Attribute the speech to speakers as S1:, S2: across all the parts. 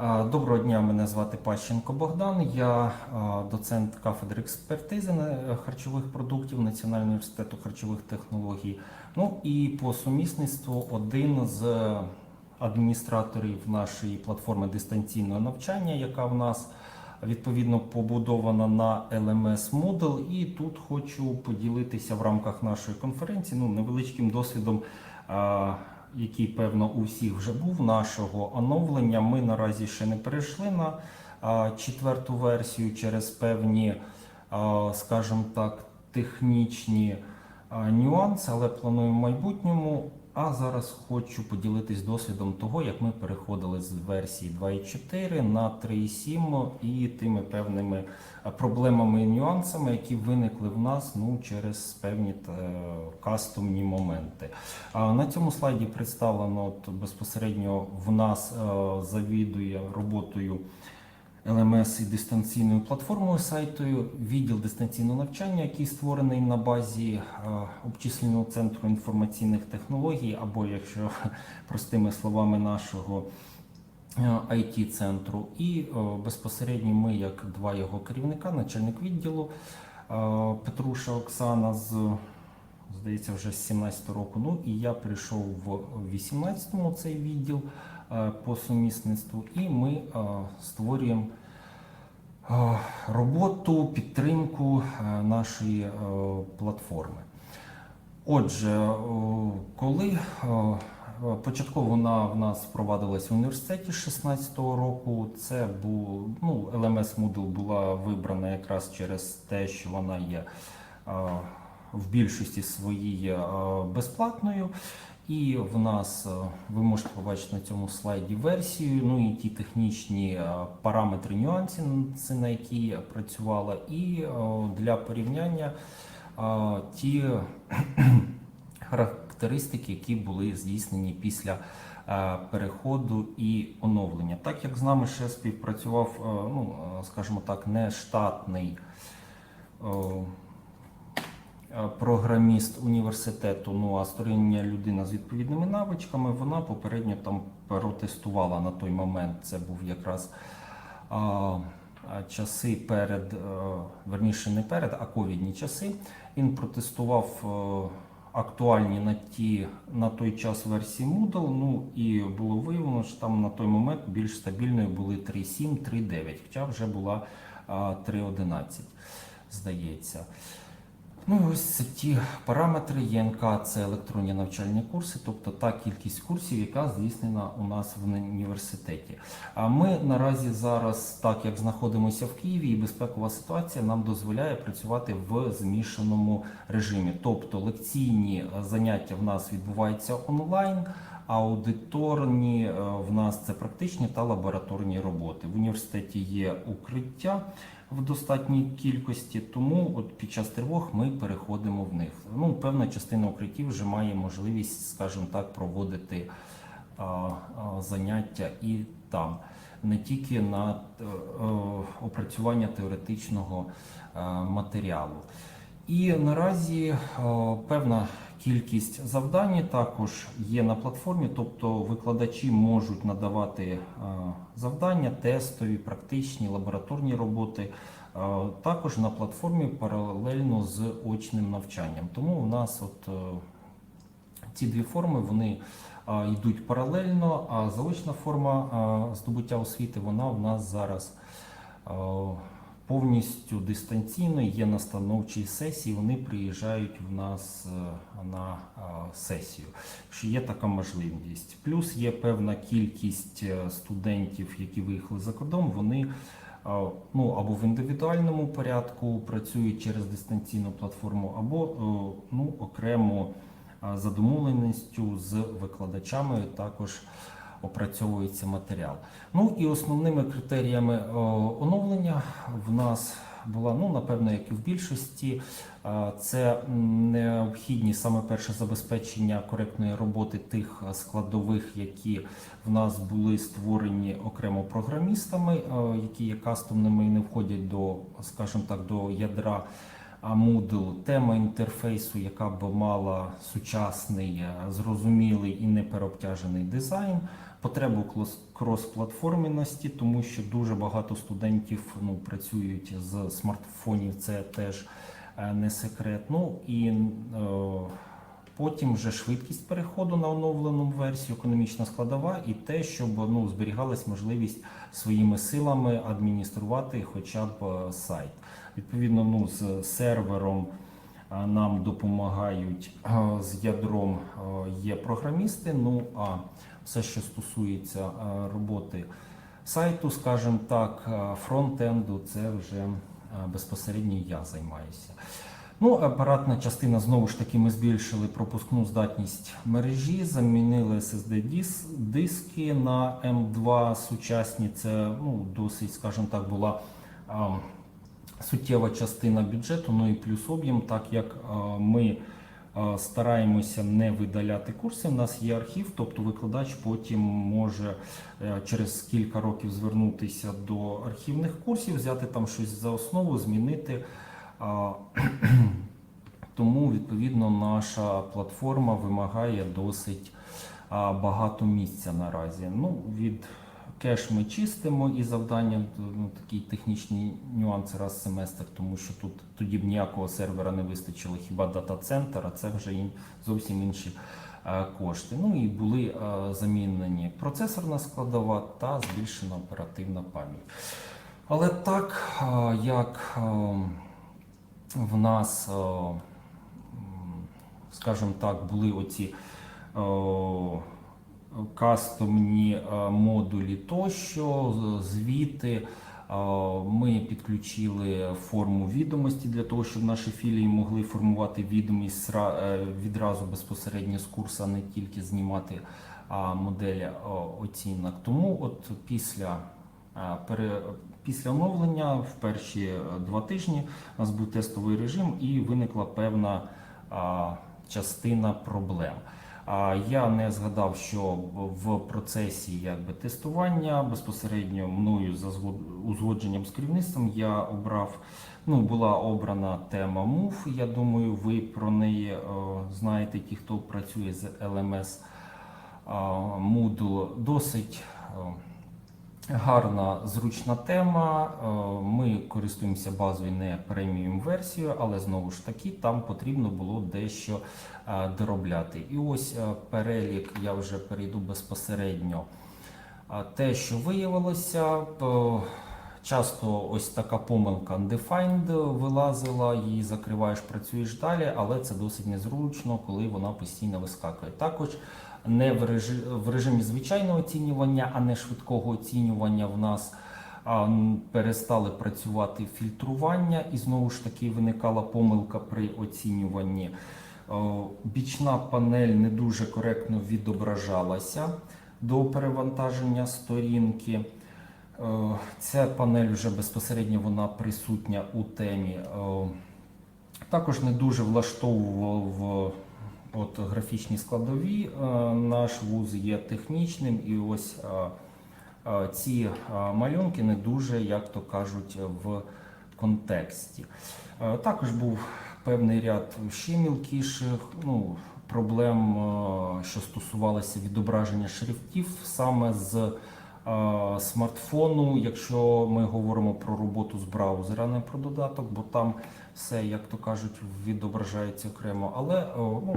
S1: Доброго дня, мене звати Пащенко Богдан. Я доцент кафедри експертизи харчових продуктів Національного університету харчових технологій. Ну і по сумісництву один з адміністраторів нашої платформи дистанційного навчання, яка в нас відповідно побудована на LMS Moodle. І тут хочу поділитися в рамках нашої конференції ну, невеличким досвідом. Який, певно, у всіх вже був нашого оновлення. Ми наразі ще не перейшли на четверту версію через певні, скажімо так, технічні нюанси, але плануємо в майбутньому. А зараз хочу поділитись досвідом того, як ми переходили з версії 2.4 на 3.7 і тими певними проблемами і нюансами, які виникли в нас ну, через певні е, кастомні моменти. На цьому слайді представлено от, безпосередньо в нас е, завідує роботою LMS і дистанційною платформою сайтою, відділ дистанційного навчання, який створений на базі е, обчисленого центру інформаційних технологій, або, якщо простими словами, нашого it центру І е, безпосередньо ми, як два його керівника, начальник відділу е, Петруша Оксана з здається, вже з 17 року. Ну і я прийшов в 18-му цей відділ е, по сумісництву, і ми е, створюємо е, роботу, підтримку е, нашої е, платформи. Отже, е, коли е, початково вона в нас впровадилась в університеті з 16-го року, це був ну, LMS Moodle була вибрана якраз через те, що вона є е, в більшості своїй е, безплатною. І в нас е, ви можете побачити на цьому слайді версію, ну і ті технічні е, параметри, нюанси, на які я працювала, і е, для порівняння ті характеристики, які були здійснені після переходу і оновлення. Так як з нами ще співпрацював, ну скажімо так, не штатний. е, Програміст університету, ну а стороння людина з відповідними навичками, вона попередньо там протестувала на той момент. Це був якраз а, часи перед, е, верніше не перед, а ковідні часи. Він протестував е, актуальні на ті на той час версії Moodle. Ну і було виявлено, що там на той момент більш стабільною були 3.7, 3.9, хоча вже була а, 3.11, здається. Ну і ось ті параметри ЄНК це електронні навчальні курси, тобто та кількість курсів, яка здійснена у нас в університеті. А ми наразі зараз, так як знаходимося в Києві, і безпекова ситуація нам дозволяє працювати в змішаному режимі. Тобто лекційні е, заняття в нас відбуваються онлайн. Аудиторні е, в нас це практичні та лабораторні роботи. В університеті є укриття в достатній кількості, тому от під час тривог ми переходимо в них. Ну, певна частина укриттів вже має можливість, скажімо так, проводити а, а, заняття і там, не тільки на е, е, опрацювання теоретичного е, матеріалу. І наразі е, певна кількість завдань також є на платформі, тобто викладачі можуть надавати е, завдання, тестові, практичні, лабораторні роботи. е, Також на платформі паралельно з очним навчанням. Тому у нас от е, ці дві форми вони йдуть паралельно, а заочна форма здобуття освіти вона в нас зараз повністю дистанційно є настановчі сесії. Вони приїжджають в нас е, на сесію. Що є така можливість. Плюс є певна кількість е, студентів, які виїхали за кордон. Вони ну, або в індивідуальному порядку працюють через дистанційну платформу, або е, ну, окремо за домовленістю з викладачами також опрацьовується матеріал. Ну і основними критеріями е, оновлення в нас була, ну напевно, як і в більшості, е, це м, необхідність саме перше забезпечення коректної роботи тих складових, які в нас були створені окремо програмістами, е, які є кастомними і не входять до, скажімо так, до ядра. А Moodle, тема інтерфейсу, яка б мала сучасний, е, зрозумілий і непереобтяжений дизайн. потребу крос-платформеності, тому що дуже багато студентів ну, працюють з смартфонів, це теж е, не секрет. Ну і е, потім вже швидкість переходу на оновлену версію, економічна складова, і те, щоб ну, зберігалась можливість своїми силами адмініструвати хоча б е, сайт. Відповідно, ну, з сервером. Нам допомагають е, з ядром е, є програмісти. Ну а все, що стосується е, роботи сайту, скажімо так, е, фронтенду, це вже е, безпосередньо я займаюся. Ну, апаратна частина знову ж таки ми збільшили пропускну здатність мережі, замінили SSD диски на M2 сучасні. Це ну, досить, скажімо так, була. а, суттєва частина бюджету, ну і плюс об'єм, так як е, ми е, стараємося не видаляти курси. У нас є архів, тобто викладач потім може е, через кілька років звернутися до архівних курсів, взяти там щось за основу, змінити. А, Тому відповідно наша платформа вимагає досить а, багато місця наразі. Ну, від кеш ми чистимо і завдання ну, такі технічні нюанси раз в семестр, тому що тут тоді б ніякого сервера не вистачило, хіба дата-центр, а це вже ін- зовсім інші е, кошти. Ну і були е, замінені процесорна складова та збільшена оперативна пам'ять. Але так е, як е, в нас, м, скажімо так, були оці е, кастомні е, модулі тощо, звіти. Е, Ми підключили форму відомості для того, щоб наші філії могли формувати відомість е, відразу безпосередньо з курсу, а не тільки знімати е, оцінок. Тому от після Після оновлення в перші два тижні у нас був тестовий режим і виникла певна частина проблем. Я не згадав, що в процесі якби тестування безпосередньо мною за узгодженням з керівництвом я обрав. Ну, була обрана тема MOVE. Я думаю, ви про неї е, знаєте, ті, хто працює з LMS Moodle. Досить е, гарна, зручна тема. Е, Ми користуємося базою не преміум версією, але знову ж таки там потрібно було дещо е, доробляти. І ось е, перелік я вже перейду безпосередньо. Те, що виявилося, е, часто ось така помилка undefined вилазила, її закриваєш, працюєш далі, але це досить незручно, коли вона постійно вискакує. Також не в режимі, звичайного оцінювання, а не швидкого оцінювання в нас перестали працювати фільтрування, і знову ж таки виникала помилка при оцінюванні. Бічна панель не дуже коректно відображалася до перевантаження сторінки. Е, Ця панель вже безпосередньо вона присутня у темі. Е, Також не дуже влаштовував от графічні складові. Е, Наш вуз є технічним, і ось ці малюнки не дуже, як то кажуть, в контексті. Також був певний ряд ще мілкіших ну, проблем, що стосувалися відображення шрифтів саме з смартфону, якщо ми говоримо про роботу з браузера, не про додаток, бо там все, як то кажуть, відображається окремо. Але е, ну,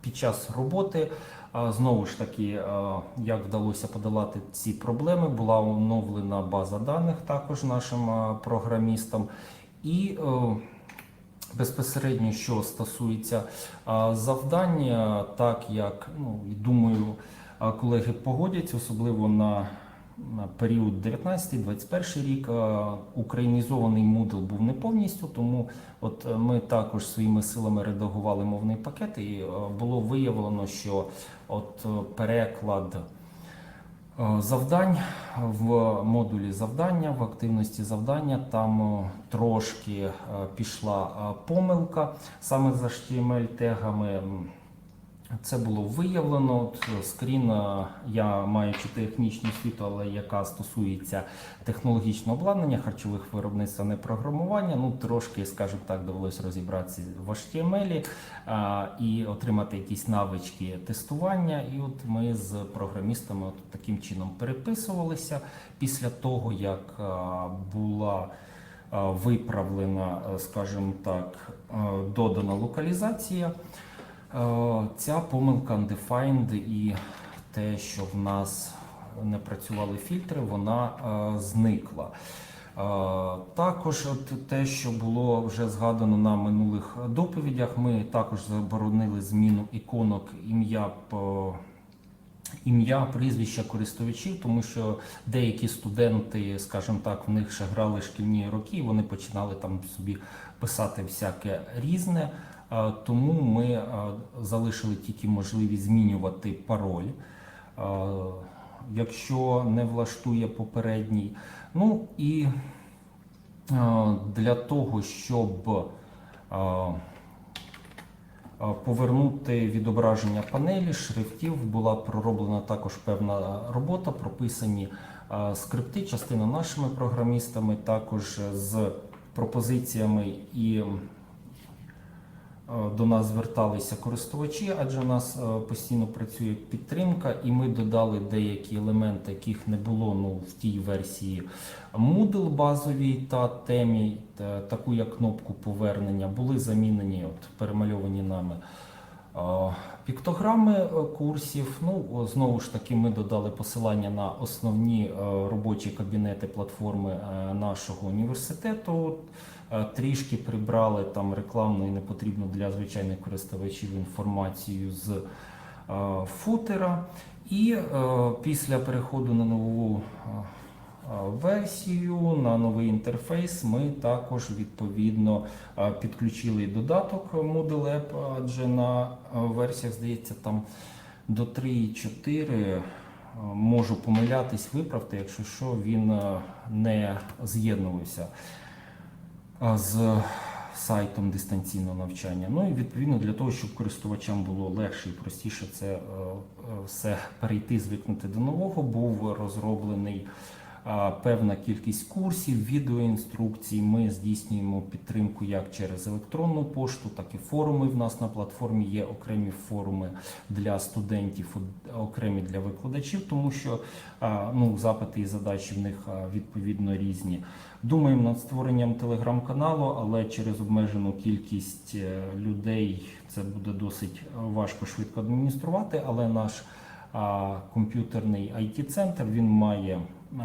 S1: під час роботи знову ж таки, е, як вдалося подолати ці проблеми, була оновлена база даних також нашим програмістам. І е, безпосередньо, що стосується завдання, так як ну думаю, колеги погодяться, особливо на, на період 19-21 рік. Українізований Moodle був не повністю, тому от е, ми також своїми силами редагували мовний пакет, і е, було виявлено, що от е, переклад. Завдань в модулі завдання, в активності завдання там трошки пішла помилка саме з HTML-тегами. Це було виявлено. От, е, скрін, е, я маючи технічну освіту, але яка стосується технологічного обладнання, харчових виробництв, а не програмування. Ну, трошки, скажімо так, довелося розібратися в HTML а, і отримати якісь навички тестування. І от ми з програмістами от таким чином переписувалися після того, як була виправлена, е, скажімо так, е, додана локалізація. Е, Ця помилка undefined і те, що в нас не працювали фільтри, вона е, зникла. Е, Також те, що було вже згадано на минулих доповідях, ми також заборонили зміну іконок ім'я ім'я, прізвища користувачів, тому що деякі студенти, скажімо так, в них ще грали шкільні роки, вони починали там собі писати всяке різне. Тому ми залишили тільки можливість змінювати пароль, якщо не влаштує попередній. Ну і для того, щоб повернути відображення панелі шрифтів, була пророблена також певна робота, прописані скрипти, частина нашими програмістами, також з пропозиціями і до нас зверталися користувачі, адже у нас е, постійно працює підтримка, і ми додали деякі елементи, яких не було ну, в тій версії Moodle базовій та темі, та- таку як кнопку повернення, були замінені, от, перемальовані нами. е, Піктограми е, курсів. Ну, знову ж таки, ми додали посилання на основні е, робочі кабінети платформи е, нашого університету. Е, Трішки прибрали там рекламну і непотрібну для звичайних користувачів інформацію з е, футера. І е, після переходу на нову версію, на новий інтерфейс, ми також відповідно підключили додаток Moodle App, адже на версіях, здається, там до 3.4 е, можу помилятись, виправте, якщо що, він не з'єднувався з сайтом дистанційного навчання. Ну і відповідно для того, щоб користувачам було легше і простіше це е, е, все перейти, звикнути до нового, був розроблений певна кількість курсів, відеоінструкцій. Ми здійснюємо підтримку як через електронну пошту, так і форуми. В нас на платформі є окремі форуми для студентів, окремі для викладачів, тому що ну, запити і задачі в них відповідно різні. Думаємо над створенням телеграм-каналу, але через обмежену кількість е, людей це буде досить е, важко швидко адмініструвати. Але наш а, комп'ютерний IT-центр він має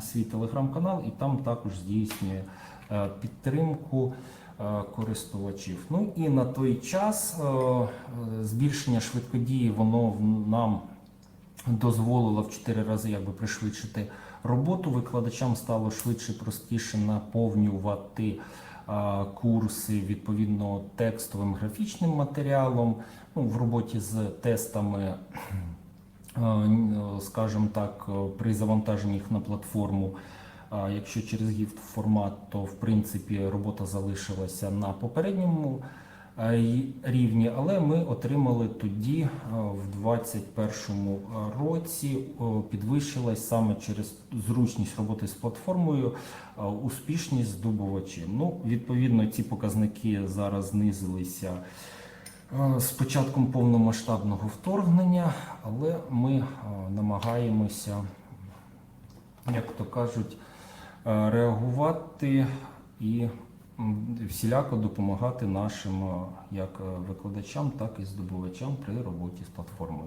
S1: свій телеграм-канал і там також здійснює е, підтримку е, користувачів. Ну і на той час е, збільшення швидкодії воно нам дозволило в 4 рази якби пришвидшити роботу. Викладачам стало швидше, простіше наповнювати курси відповідно текстовим графічним матеріалом. Ну, в роботі з тестами, скажімо так, е, при завантаженні їх на платформу. Якщо через GIF формат, то в принципі робота залишилася на попередньому е, рівні, але ми отримали тоді е, в 2021 році е, підвищилась саме через зручність роботи з платформою е, успішність здобувачів. Ну, відповідно, ці показники зараз знизилися. Е, З початком повномасштабного вторгнення, але ми е, намагаємося, як то кажуть, е, реагувати і всіляко допомагати нашим як викладачам, так і здобувачам при роботі з платформою.